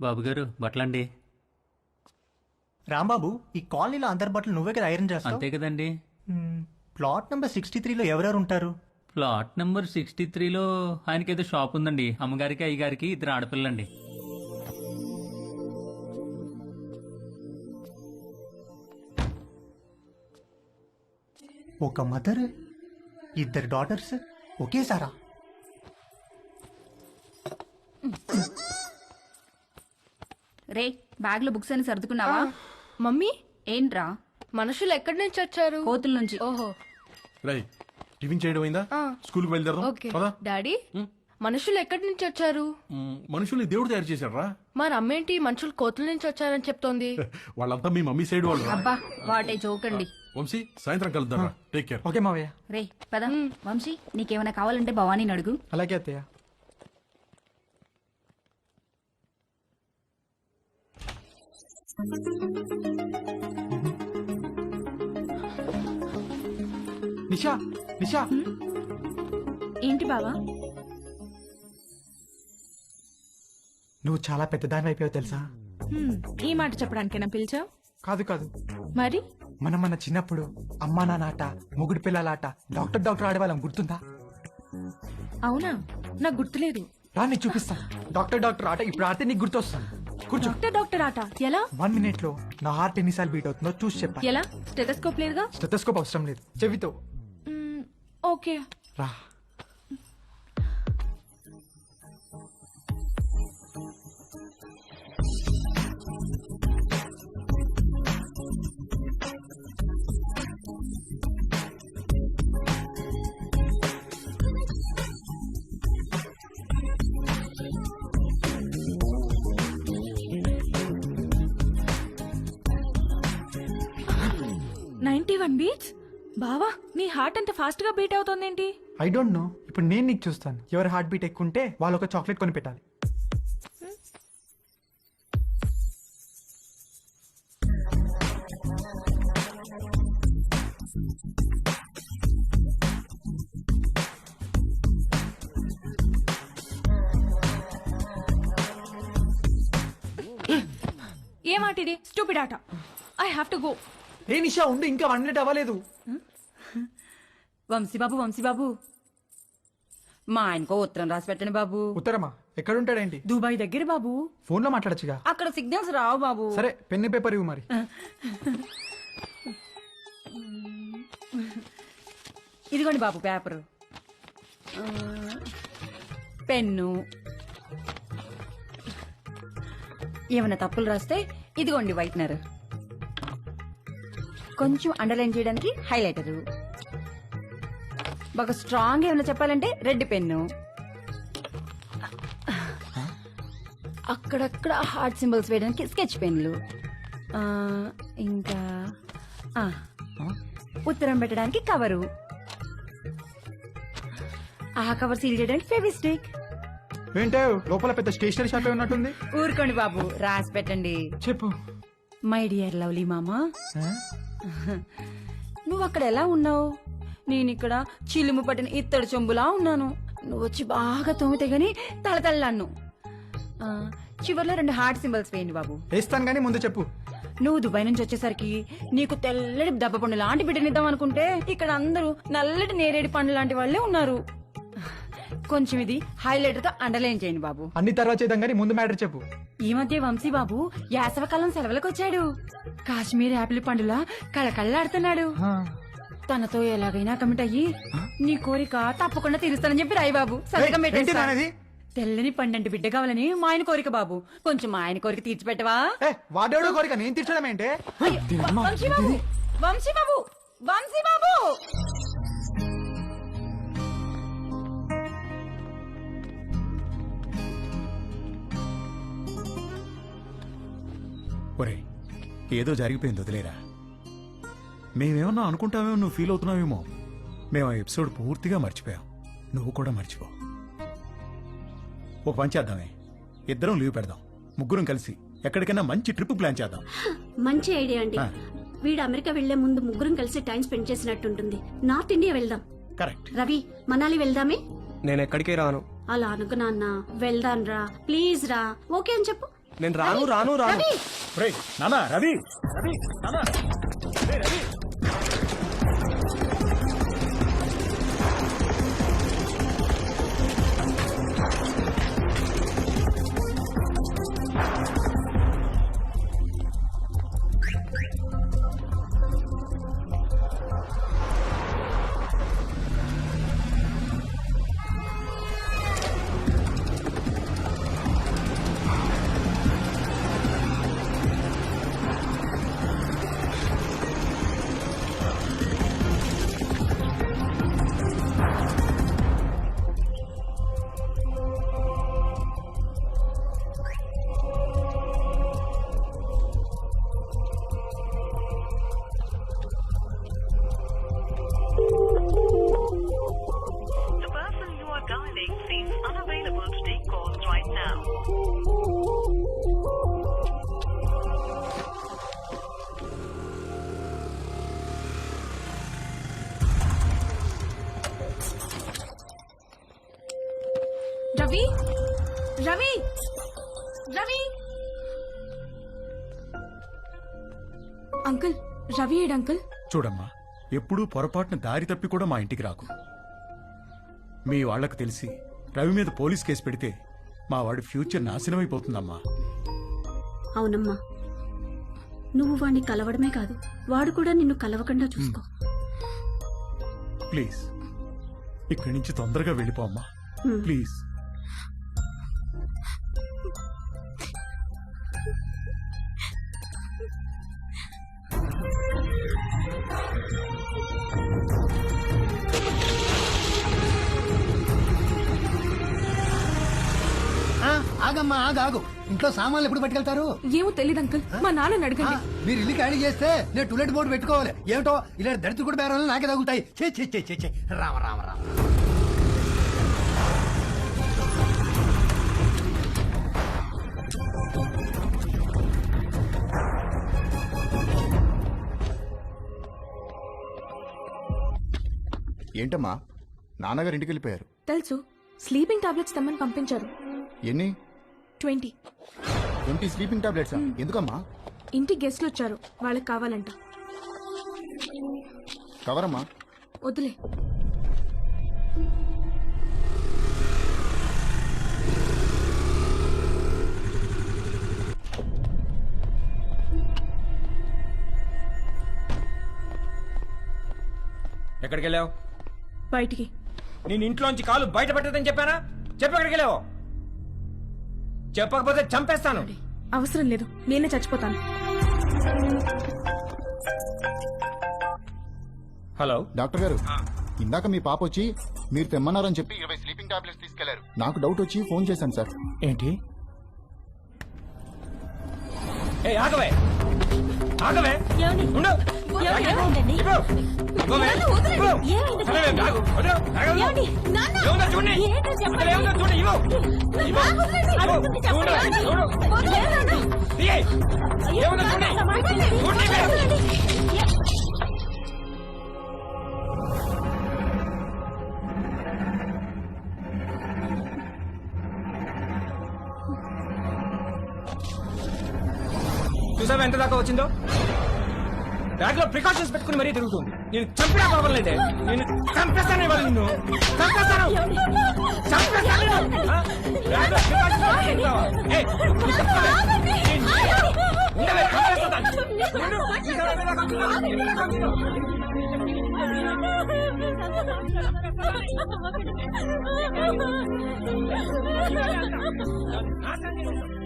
బాబు గారు బట్టలండి. రాంబాబు ఈ కాలనీలో అందరి బట్టలు నువ్వే కదా ఐరన్ చేస్తావు? అంతే కదండి. ప్లాట్ నెంబర్ సిక్స్టీ త్రీలో ఎవరెవరు ఉంటారు ప్లాట్ నెంబర్ సిక్స్టీ త్రీలో ఆయనకి ఏదో షాప్ ఉందండి. అమ్మగారికి అయ్యగారికి ఇద్దరు ఆడపిల్లండి ఒక మదర్ ఇద్దరు డాటర్స్ ఒకేసారా? రే బ్యాగ్లో బుక్స్ అని సర్దుకున్నావా? మమ్మీ? ఏంట్రా? మనుషులు ఎక్కడి నుంచి వచ్చారు? కోతుల నుంచి. ఓహో. రై టిఫిన్ చేయడం అయిందా? స్కూల్కి బయలుదేరదాం. ఓకే. పదా. డాడీ మనుషులు ఎక్కడి నుంచి వచ్చారు? మనుషుల్ని దేవుడు తయారు చేశాడు రా మరి అమ్మేంటి మనుషులు కోతుల నుంచి వచ్చారని చెప్తోంది. వాళ్ళంతా మీ మమ్మీ సైడ్ వాళ్ళు. అబ్బా వాటే జోకండి. వంశీ సాయంత్రం కలుద్దాం రా. టేక్ కేర్ ఓకే మావయ్య. రే పద. వంశీ నీకేమైనా కావాలంటే భవానీని అడుగు. అలాగే అత్తయ్య. నిషా నిషా. ఏంటి బావా? నువ్వు చాలా పెద్దదాని అయిపోయావు తెలుసా? హ్మ్, ఈ మాట చెప్పడానికైనా పిలిచావు? కాదు కాదు. మరి? మనం మన చిన్నప్పుడు అమ్మా నాన్న ఆట మొగుడు పిల్లల ఆట డాక్టర్ డాక్టర్ ఆడేవాళ్ళం గుర్తుందా? అవునా? నాకు గుర్తులేదు. రాని చూపిస్తా. డాక్టర్ డాక్టర్ ఆట ఇప్పుడు ఆడితే నీకు గుర్తొస్తాను కూర్చో. డాక్టర్ డాక్టర్ ఆట. ఎలా? వన్ మినిట్లో నా హార్ట్ ఎన్నిసార్లు బీట్ అవుతుందో చూసి చెప్పా ఎలా? స్టెటస్కోప్ లేదుగా? స్టెథోస్కోప్ అవసరం లేదు. చెవితో. ఓకే. రా. నైన్టీ వన్ బీట్స్ బావా నీ హార్ట్ అంత ఫాస్ట్గా బీట్ అవుతోందేంటి? ఐ డోంట్ నో ఇప్పుడు నేను నీకు చూస్తాను. ఎవరి హార్ట్ బీట్ ఎక్కువ ఉంటే వాళ్ళు ఒక చాక్లెట్ కొని పెట్టాలి ఏ మాట ఇది స్టూపిడ్ ఆట. ఐ హావ్ టు గో ఏ నిషా ఉండు ఇంకా వన్ మినిట్ అవ్వలేదు. వంశీబాబు వంశీబాబు. మా ఆయనకో ఉత్తరం రాసి పెట్టండి బాబు. ఉత్తరమా? ఎక్కడుంటాడేంటి? దుబాయ్ దగ్గర బాబు. ఫోన్లో మాట్లాడచ్చుగా? అక్కడ సిగ్నల్స్ రావు బాబు. సరే పెన్ను పేపర్ ఇవ్వు మరి. ఇదిగోండి బాబు పేపరు. పెన్ను. ఏమైనా తప్పులు రాస్తే ఇదిగోండి వైట్నర్. కొంచెం అండర్లైన్ చేయడానికి హైలైటరు బాగా స్ట్రాంగ్ ఏమైనా చెప్పాలంటే రెడ్ పెన్ను అక్కడక్కడ హార్ట్ సింబల్స్ వేయడానికి స్కెచ్ పెన్లు ఇంకా ఆ, ఉత్తరం పెట్టడానికి కవరు ఆ కవర్ సీల్ చేయడానికి ఫెవిస్టిక్ ఏంటో లోపల పెద్ద స్టేషనరీ షాప్ ఉన్నట్టుంది? ఊరుకోండి బాబు రాసి పెట్టండి. చెప్పు. మై డియర్ లవ్లీ మామా? నువ్వు అక్కడ ఎలా ఉన్నావు? నేను ఇక్కడ చిలుము పట్టిన ఇత్తడి చెంబులా ఉన్నాను. నువ్వు వచ్చి బాగా తోమితే గాని తలతల్లాను చివర్లో రెండు హార్ట్ సింబల్స్ వేయండి బాబు. వేస్తాను కానీ ముందు చెప్పు. నువ్వు దుబాయ్ నుంచి వచ్చేసరికి నీకు తెల్లటి దెబ్బ పండు లాంటి బిడ్డనిద్దాం అనుకుంటే ఇక్కడ అందరూ నల్లటి నేరేడు పండు లాంటి వాళ్ళే ఉన్నారు. కొంచెం ఇది హైలైటర్తో అండర్లైన్ చేయండి బాబు. అన్ని తర్వాత చేద్దాం కానీ ముందు మ్యాటర్ చెప్పు. ఈ మధ్య వంశీ బాబు యాసవకాలం సెలవులకు వచ్చాడు కాశ్మీర్ యాపిల్ పండులా కళకళ్ళాడుతున్నాడు ఆ, తనతో ఎలాగైనా కమిట్ అయ్యి నీ కోరిక తప్పకుండా తీరుస్తానని చెప్పి రాయి బాబు? తెల్లని పండంటి బిడ్డ కావాలని మా ఆయన కోరిక బాబు. కొంచెం మా ఆయన కోరిక తీర్చిపెట్టవా? ఏ వాడేవాడో కోరిక? నేను తీర్చడం ఏంటే? వంశీ బాబు! వంశీ బాబు! వంశీ బాబు! ఒరే ఏదో జరిగిపోయింది వదిలేరా? మేమేమన్నా అనుకుంటామేమో నువ్వు ఫీల్ అవుతున్నావేమో. మేము ఆ ఎపిసోడ్ పూర్తిగా మర్చిపోయాం. నువ్వు కూడా మర్చిపో. ఒక పని చేద్దామే. ఇద్దరం లీవ్ పెడదాం. ముగ్గురం కలిసి ఎక్కడికైనా మంచి ట్రిప్ ప్లాన్ చేద్దాం. మంచి ఐడియా అండి. వీడు అమెరికా వెళ్ళే ముందు ముగ్గురం కలిసి టైం స్పెండ్ చేసినట్టుంటుంది. నార్త్ ఇండియా వెళ్దాం. కరెక్ట్ రవి మనాలి వెళ్దామే? నేను ఎక్కడికి రాను. అలా అనుకు నాన్న. వెళ్దాం రా ప్లీజ్ రా. ఓకే అని చెప్పు. నేను రాను రాను రాను. రవి నానా రవి రవి నానా రవి. అంకుల్ రవి ఏడు అంకుల్? చూడమ్మా ఎప్పుడూ పొరపాటున దారి తప్పి కూడా మా ఇంటికి రాకు. మీ వాళ్ళకు తెలిసి రవి మీద పోలీస్ కేసు పెడితే మా వాడి ఫ్యూచర్ నాశనం అయిపోతుందమ్మా అవునమ్మా. నువ్వు వాణ్ణి కలవడమే కాదు వాడు కూడా నిన్ను కలవకుండా చూసుకో. ప్లీజ్ ఇక్కడి నుంచి తొందరగా వెళ్ళిపోమ్మా హ్మ్. ప్లీజ్. ఆగమ్మా ఆగాగు. ఇంట్లో సామాన్లు ఎప్పుడు పట్టుకెళ్తారు? ఏమో తెలియదు అంకుల్. మా నాన్నని అడగండి. మీరు ఇల్లు ఖాళీ చేస్తే నేను టూలెట్ బోర్డు పెట్టుకోవాలి. ఏమిటో ఇలా దరిద్ర కూడా బేరాలు నాకే తగులుతాయి. చే చే చే చే చే రామ రామ రామ. ఏంటమ్మా? నాన్నగారు ఇంటికి వెళ్ళిపోయారు తెలుసు స్లీపింగ్ టాబ్లెట్స్ తెమ్మని పంపించారు. ఎన్ని? ట్వంటీ. Twenty sleeping tablets? ఎందుకమ్మా? ఇంటి గెస్ట్లు వచ్చారు. వాళ్ళకి కావాలంట. కవరమ్మా? వద్దులే. ఎక్కడికి వెళ్ళావు బయటికి. నేను ఇంట్లోంచి కాలు బయట పెట్టదని చెప్పానా? చెప్పు ఎక్కడికి వెళ్ళావు చెప్పకపోతే చంపేస్తాను. అవసరం లేదు. నేనే చచ్చిపోతాను. హలో? డాక్టర్ గారు ఇందాక మీ పాప వచ్చి మీరు తెమ్మన్నారని చెప్పి ఇరవై స్లీపింగ్ టాబ్లెట్స్ తీసుకెళ్ళారు. నాకు డౌట్ వచ్చి ఫోన్ చేశాను సార్. ఏంటి? ఏ ఆగవే. ఆగవే. ఉండు. చూసావా ఎంత దాకా వచ్చిందో? బ్యాగ్లో ప్రికాషన్స్ పెట్టుకుని మరీ తిరుగుతుంది నేను చంపినా పర్వాలేదే నేను చంపేస్తాను ఇవాళ నిన్ను చంపేస్తాను చంపేస్తాను? బ్యాగ్లో? ఏయ్, నువ్వు. నేను- ఉండవే, చంపేస్తాను. ఉండు. నాశనం చేసేస్తాను.